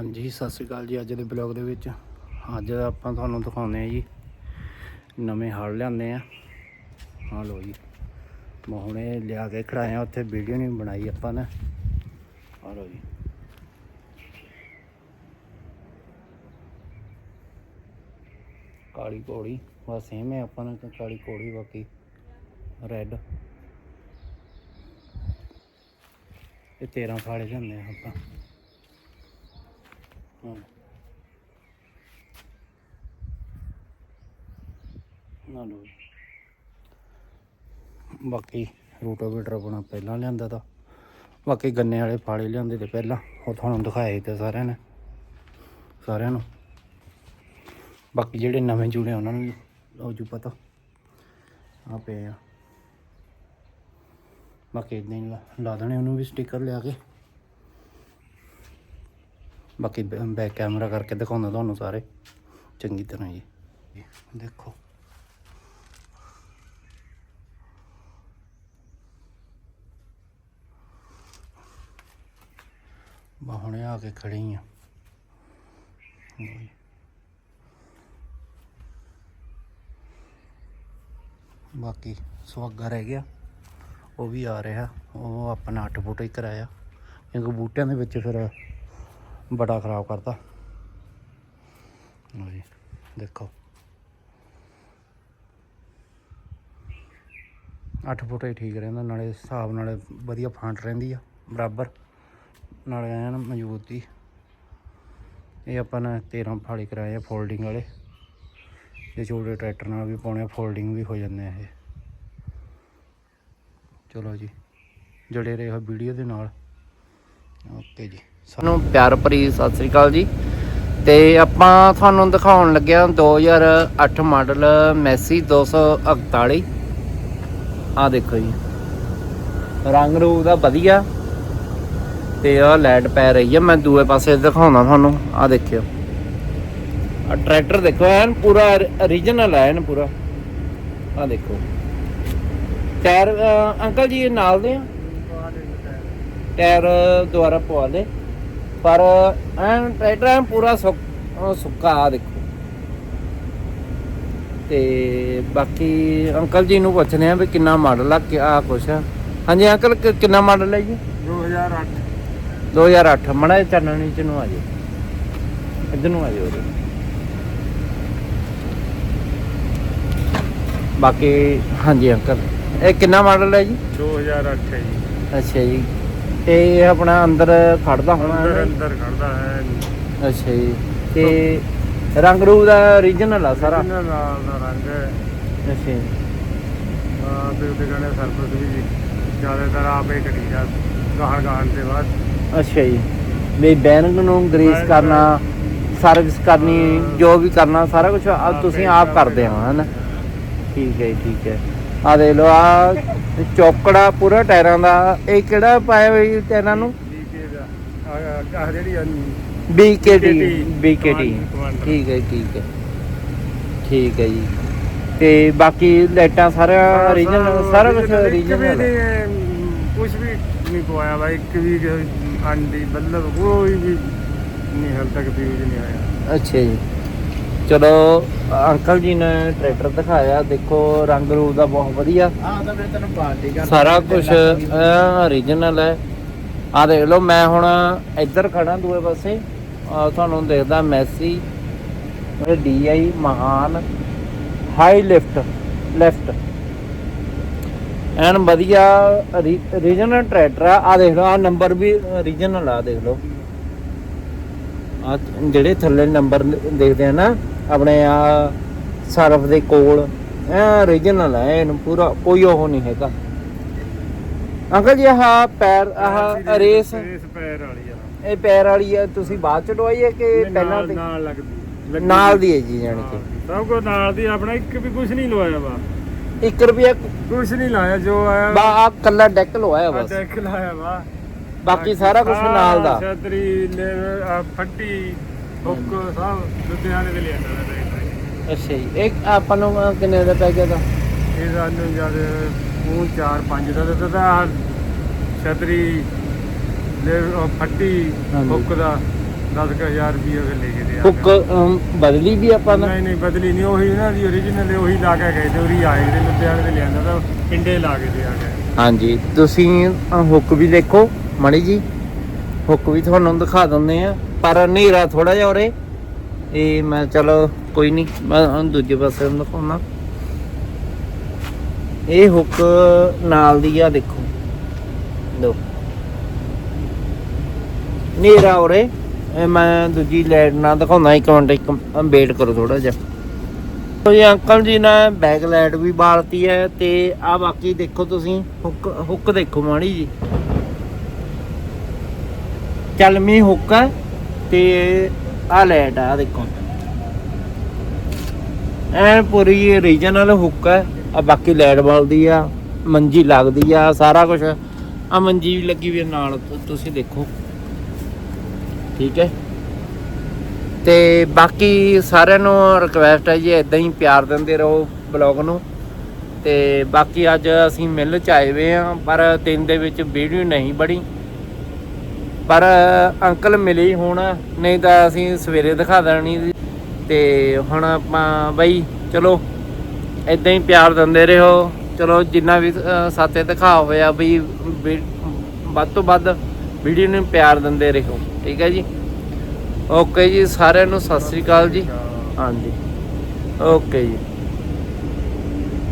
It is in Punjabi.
ਹਾਂਜੀ, ਸਤਿ ਸ਼੍ਰੀ ਅਕਾਲ ਜੀ, ਅੱਜ ਦੇ ਬਲੌਗ ਦੇ ਵਿੱਚ। ਅੱਜ ਆਪਾਂ ਤੁਹਾਨੂੰ ਦਿਖਾਉਂਦੇ ਆ ਜੀ, ਨਵੇਂ ਹਲ ਲਿਆਂਦੇ ਆ ਹਾਂ ਲੋ ਜੀ, ਮੈਂ ਹੁਣੇ ਲਿਆ ਕੇ ਖੜਾਇਆ, ਉੱਥੇ ਵੀਡੀਓ ਨਹੀਂ ਬਣਾਈ ਆਪਾਂ ਨੇ। ਆ ਲੋ ਜੀ। ਕਾਲੀ ਕੋੜੀ, ਬਸ ਸੇਮ ਹੈ ਆਪਾਂ ਨੇ ਕਾਲੀ ਕੋੜੀ ਬਾਕੀ ਰੈੱਡ ਇਹ 13 ਫਾੜੇ ਜਾਂਦੇ ਆ ਆਪਾਂ। ਨਾ ਲੋ ਬਾਕੀ ਰੂਟੋਵੇਟਰ ਆਪਣਾ ਪਹਿਲਾਂ ਲਿਆਂਦਾ ਤਾਂ। ਬਾਕੀ ਗੰਨੇ ਵਾਲੇ ਫਾਲੇ ਲਿਆਂਦੇ ਤੇ ਪਹਿਲਾਂ। ਉਹ ਤੁਹਾਨੂੰ ਦਿਖਾਏ ਤੇ ਸਾਰਿਆਂ ਨੇ। ਸਾਰਿਆਂ ਨੂੰ। ਬਾਕੀ ਜਿਹੜੇ ਨਵੇਂ ਜੁੜੇ ਉਹਨਾਂ ਨੂੰ ਉਹ ਜੂ ਪਤਾ। ਆ ਪਏ ਆ। ਬਾਕੀ ਇਦਾਂ ਹੀ ਲਾ- ਲਾ ਦੇਣੇ ਉਹਨੂੰ ਵੀ ਸਟicker ਲਿਆ ਕੇ। ਬਾਕੀ ਬੈਕ ਕੈਮਰਾ ਕਰਕੇ ਦਿਖਾਉਂਦਾ ਤੁਹਾਨੂੰ ਸਾਰੇ। ਚੰਗੀ ਤਰ੍ਹਾਂ ਜੀ। ਦੇਖੋ। ਬਾ, ਹੁਣੇ ਆ ਕੇ ਖੜੀ ਆ। ਬਾਕੀ ਸੁਹਾਗਾ ਰਹਿ ਗਿਆ। ਉਹ ਵੀ ਆ ਰਿਹਾ। ਉਹ ਆਪਣਾ 8 ਫੁੱਟ ਹੀ ਕਰਾਇਆ। ਕਿਉਂਕਿ ਬੂਟਿਆਂ ਦੇ ਵਿੱਚ ਫਿਰ ਬੜਾ ਖਰਾਬ ਕਰਦਾ ਲਓ ਜੀ, ਦੇਖੋ। 8 ਫੁੱਟ ਹੀ ਠੀਕ ਰਹਿੰਦਾ, ਨਾਲੇ ਹਿਸਾਬ ਨਾਲੇ ਵਧੀਆ ਫਾਂਟ ਰਹਿੰਦੀ ਆ, ਬਰਾਬਰ। ਨਾਲੇ ਐਨ ਮਜ਼ਬੂਤੀ। ਇਹ ਆਪਾਂ ਨੇ 13 ਫਾੜੀ ਕਰਾਏ ਆ ਫੋਲਡਿੰਗ ਵਾਲੇ। ਜੇ ਛੋਟੇ ਟਰੈਕਟਰ ਨਾਲ ਵੀ ਪਾਉਣੇ ਫੋਲਡਿੰਗ ਵੀ ਹੋ ਜਾਂਦੇ ਆ ਇਹ। ਚਲੋ ਜੀ, ਜੁੜੇ ਰਹੋ ਵੀਡੀਓ ਦੇ ਨਾਲ। ਓਕੇ ਜੀ। ਸਾਨੂੰ ਪਿਆਰ ਭਰੀ ਸਤਿ ਸ੍ਰੀ ਅਕਾਲ ਜੀ। ਤੇ ਆਪਾਂ ਤੁਹਾਨੂੰ ਦਿਖਾਉਣ ਲੱਗਿਆ 2008 ਮਾਡਲ ਮੈਸੀ 248 ਆ ਦੇਖੋ ਜੀ। ਰੰਗ ਰੂਪ ਦਾ ਵਧੀਆ। ਤੇ ਆ ਲਾਈਟ ਪੈ ਰਹੀ ਆ ਮੈਂ ਦੂਏ ਪਾਸੇ ਦਿਖਾਉਣਾ ਤੁਹਾਨੂੰ। ਆ ਦੇਖਿਓ। ਆ ਟਰੈਕਟਰ ਦੇਖੋ, ਐਨ ਪੂਰਾ origignal ਹੈ ਐਨ ਪੂਰਾ। ਆ ਦੇਖੋ। ਟਾਇਰ ਅੰਕਲ ਜੀ ਨਾਲ ਦੇ ਆ? ਟਾਇਰ ਦੁਆਰਾ ਪਵਾ ਦੇ। ਪਰ ਐਨ ਟਰੈਕਟਰ ਐਨ ਪੂਰਾ ਸੁੱਕ- ਆ ਦੇਖੋ। ਤੇ ਬਾਕੀ ਅੰਕਲ ਜੀ ਨੂੰ ਪੁੱਛਦੇ ਆ ਵੀ ਕਿੰਨਾ ਮਾਡਲ ਆ ਕਿਆ ਕੁਛ ਆ। ਹਾਂਜੀ ਅੰਕਲ ਕਿੰਨਾ ਮਾਡਲ ਹੈ ਜੀ? 2008 2008 ਮੜਾ ਚਾਨਣੀ ਚ ਨੂੰ ਆ ਜਾਓ ਇੱਧਰ ਨੂੰ ਆ ਜਾਓ। ਬਾਕੀ ਹਾਂਜੀ ਅੰਕਲ ਇਹ ਕਿੰਨਾ ਮਾਡਲ ਹੈ ਜੀ? 2008 ਹੈ ਜੀ। ਅੱਛਾ ਜੀ। ਤੇ ਇਹ ਆਪਣਾ ਅੰਦਰ ਖੜਦਾ ਹੋਣਾ ਅੰਦਰ ਹੈ? ਅੰਦਰ ਖੜਦਾ ਹੈ। ਅੱਛਾ ਜੀ। ਤੇ ਰੰਗ ਰੂਪ ਦਾ origignal ਆ ਸਾਰਾ? ਇਹਨਾਂ ਨਾਲ ਦਾ ਰੰਗ ਹੈ। ਅੱਛਾ ਜੀ। ਆ ਤੇ ਉਹਦੇ ਕਹਿੰਦੇ ਸਰਵਿਸ ਵੀ ਜ਼ਿਆਦਾਤਰ ਆਪੇ ਕਰੀ ਜਾ ਗਾਹਣ ਗਾਹਣ ਦੇ ਬਾਅਦ। ਅੱਛਾ ਜੀ। ਵੀ ਬੈਰਿੰਗ ਨੂੰ ਗਰੀਸ ਕਰਨਾ ਸਰਵਿਸ ਕਰਨੀ। ਜੋ ਵੀ ਕਰਨਾ ਸਾਰਾ ਕੁਝ ਤੁਸੀਂ ਆਪੇ- ਕਰਦੇ ਹੋ ਹਨ ਠੀਕ ਹੈ ਠੀਕ ਹੈ। ਆ ਦੇਖ ਲਓ ਆ ਚੌਕੜਾ ਪੂਰਾ ਟਾਇਰਾਂ ਦਾ। ਇਹ ਕਿਹੜਾ ਪਾਇਆ ਜੀ ਟਾਇਰਾਂ ਨੂੰ? BK ਦਾ। ਆ ਜਿਹੜੀ BKT BKT। ਠੀਕ ਹੈ ਠੀਕ ਹੈ। ਠੀਕ ਹੈ ਜੀ। ਤੇ ਬਾਕੀ ਲਾਈਟਾਂ ਸਾਰਾ origignal ਸਾਰਾ ਕੁਝ ਹੈ। ਕੁਝ ਵੀ ਨਹੀਂ ਪਵਾਇਆ ਬਾਈ ਇੱਕ ਵੀ ਅੰਡੀ ਬੱਲਬ ਕੋਈ ਵੀ ਨਹੀਂ ਹਾਲ ਤੱਕ ਫਿਊਜ਼ ਨਹੀਂ ਆਇਆ। ਅੱਛਾ ਜੀ। ਚਲੋ ਅੰਕਲ ਜੀ ਨੇ ਟਰੈਕਟਰ ਦਿਖਾਇਆ ਦੇਖੋ ਰੰਗ ਰੂਪ ਦਾ ਬਹੁਤ ਵਧੀਆ। ਹਾਂ ਤਾਂ ਫਿਰ ਤੈਨੂੰ ਪਾਰਟੀ ਸਾਰਾ ਕੁਝ origignal ਹੈ। ਆ ਦੇਖ ਲਓ ਮੈਂ ਹੁਣ ਇੱਧਰ ਖੜਾ ਦੂਏ ਪਾਸੇ। ਤੁਹਾਨੂੰ ਦੇਖਦਾ ਮੈਸੀ ਇਹ ਡੀਆਈ ਮਹਾਨ ਹਾਈ ਲਿਫਟ ਲੈਫਟ ਐਨ ਵਧੀਆ origignal ਟਰੈਕਟਰ ਆ। ਆ ਦੇਖ ਲਓ ਆ ਨੰਬਰ ਵੀ origignal ਆ ਦੇਖ ਲਓ। ਆ ਜਿਹੜੇ ਥੱਲੇ ਨੰਬਰ ਦੇਖਦੇ ਆ ਨਾ ਆਪਣੇ ਆ ਸਰਫ ਦੇ ਕੋਲ। ਐ origignal ਹੈ ਇਹਨੂੰ ਪੂਰਾ ਕੋਈ ਉਹ ਨਹੀਂ ਹੈਗਾ। ਅੰਕਲ ਜੀ ਆਹ ਪੈਰ ਆਹ ਰੇਸ। ਰੇਸ ਪੈਰ ਵਾਲੀ ਆ। ਇਹ ਪੈਰ ਵਾਲੀ ਆ ਤੁਸੀਂ ਬਾਅਦ ਚ ਡਵਾਈ ਹੈ ਕਿ ਇਹ ਪਹਿਲਾਂ ਨਾਲ ਤੇ? ਨਾਲ ਲੱਗਦੀ। ਲੱਗੀ ਨਾਲ ਦੀ ਹੈ ਜੀ ਜਾਣੀ ਹਾਂ, ਸਭ ਕੁਝ ਨਾਲ ਦੀ ਆਪਣਾ ਇੱਕ ਵੀ ਕੁਝ ਨਹੀਂ ਲਵਾਇਆ ਵਾ। ਕਿ 1 ਰੁਪਿਆ ਕੁਝ ਨਹੀਂ ਲਾਇਆ ਜੋ ਆਇਆ ਬਾ ਆ ਕੱਲਾ ਡੈਕ ਲਵਾਇਆ ਆ ਬਸ। ਦੇਖ ਲਾਇਆ ਵਾ। ਬਾਕੀ ਸਾਰਾ ਕੁਝ ਨਾਲ ਦਾ। ਛਤਰੀ ਲੈ ਆ ਫੱਟੀ। ਹੁੱਕ ਸਭ ਲੁਧਿਆਣੇ ਦੇ ਲਿਆਂਦਾ ਦਾ ਟਰੈਕਟਰ ਅੱਛਾ ਜੀ। ਇੱਕ ਆਪਾਂ ਨੂੰ ਅਹ, ਕਿੰਨੇ ਦਾ ਪੈ ਗਿਆ ਦਾ ਇਹ ਸਾਨੂੰ ਜਦ ਉਹ 4 5 ਦਾ ਦਿੱਤਾ ਤਾਂ ਛਤਰੀ ਲੈ ਉਹ ਫੱਟੀ ਹਾਂਜੀ। ਹੁੱਕ ਦਾ 10000 ਰੁਪਏ ਫਿਰ ਲੈ ਕੇ ਦੇ ਆ ਹੁੱਕ ਅਮ, ਬਦਲੀ ਵੀ ਆਪਾਂ ਨੇ? ਨਹੀਂ ਨਹੀਂ ਬਦਲੀ ਨਹੀਂ। ਉਹੀ ਨਾ ਦੀ origignal ਉਹੀ ਲਾ ਕੇ ਗਏ ਤੇ ਉਰੀ ਆਏ ਤੇ ਲੁਧਿਆਣੇ ਤੇ ਲਿਆਂਦਾ ਤਾਂ ਪਿੰਡੇ ਲਾ ਕੇ ਦੇ ਆ ਗਏ ਹਾਂਜੀ। ਤੁਸੀਂ ਅ, ਹੁੱਕ ਵੀ ਦੇਖੋ ਮਣੀ ਜੀ। ਹੁੱਕ ਵੀ ਤੁਹਾਨੂੰ ਦਿਖਾ ਦਿੰਦੇ ਆ। ਪਰ ਹਨੇਰਾ ਥੋੜਾ ਜਿਹਾ ਉਰੇ। ਇਹ ਮੈਂ ਚਲੋ ਕੋਈ ਨਹੀਂ, ਮੈਂ ਹੁਣ ਦੂਜੇ ਪਾਸੇ ਨੂੰ ਦਿਖਾਉਣਾ। ਇਹ ਹੁੱਕ ਨਾਲ ਦੀ ਆ ਦੇਖੋ। ਲੋ ਹਨੇਰਾ ਉਰੇ ਮੈਂ ਦੂਜੀ ਲਾਈਟ ਨਾਲ ਦਿਖਾਉਣਾ, ਇੱਕ ਮਿੰਟ, ਇੱਕ ਵੇਟ ਕਰੋ ਥੋੜਾ ਜਿਹਾ। ਤੋ ਜੀ, ਅੰਕਲ ਜੀ ਨੇ ਬੈਕ ਲਾਈਟ ਵੀ ਬਾਲਤੀ ਹੈ ਤੇ ਆ ਬਾਕੀ ਦੇਖੋ ਤੁਸੀਂ, ਹੁੱਕ ਹੁੱਕ ਦੇਖੋ ਮਾੜੀ ਜੀ। ਚੱਲ ਮੀ ਹੁੱਕ ਹੈ। ਤੇ ਆ ਲਾਈਟ ਆ ਦੇਖੋ। ਐ ਪੂਰੀ ਰੀਜਨਲ ਹੁੱਕ ਹੈ ਆ ਬਾਕੀ ਲਾਈਟ ਬਲਦੀ ਆ, ਮੰਜੀ ਲੱਗਦੀ ਆ, ਸਾਰਾ ਕੁਝ ਆ ਮੰਜੀ ਵੀ ਲੱਗੀ ਵੀ ਨਾਲ ਤੁਸੀਂ ਦੇਖੋ। ਠੀਕ ਹੈ। ਤੇ ਬਾਕੀ ਸਾਰਿਆਂ ਨੂੰ ਰਿਕਵੈਸਟ ਹੈ ਜੀ ਇਦਾਂ ਹੀ ਪਿਆਰ ਦਿੰਦੇ ਰਹੋ ਬਲੌਗ ਨੂੰ। ਤੇ ਬਾਕੀ ਅੱਜ ਅਸੀਂ ਮਿਲ ਚ ਆਏ ਵੇ ਆ, ਪਰ ਦਿਨ ਦੇ ਵਿੱਚ ਵੀਡੀਓ ਨਹੀਂ ਬਣੀ ਪਰ ਅੰਕਲ ਮਿਲੇ ਹੁਣ ਨਹੀਂ ਤਾਂ ਅਸੀਂ ਸਵੇਰੇ ਦਿਖਾ ਦੇਣੀ ਸੀ। ਤੇ ਹੁਣ ਆਪਾਂ ਬਈ ਚਲੋ ਇਦਾਂ ਹੀ ਪਿਆਰ ਦਿੰਦੇ ਰਹੋ। ਚਲੋ ਜਿੰਨਾ ਵੀ ਅ, ਸਾਥੇ ਦਿਖਾ ਹੋਇਆ ਬਈ ਵੀ- ਵੱਧ ਤੋਂ ਵੱਧ ਵੀਡੀਓ ਨੂੰ ਪਿਆਰ ਦਿੰਦੇ ਰਹੋ ਠੀਕ ਹੈ ਜੀ? ਓਕੇ ਜੀ ਸਾਰਿਆਂ ਨੂੰ ਸਤਿ ਸ੍ਰੀ ਅਕਾਲ ਜੀ। ਹਾਂਜੀ। ਓਕੇ ਜੀ।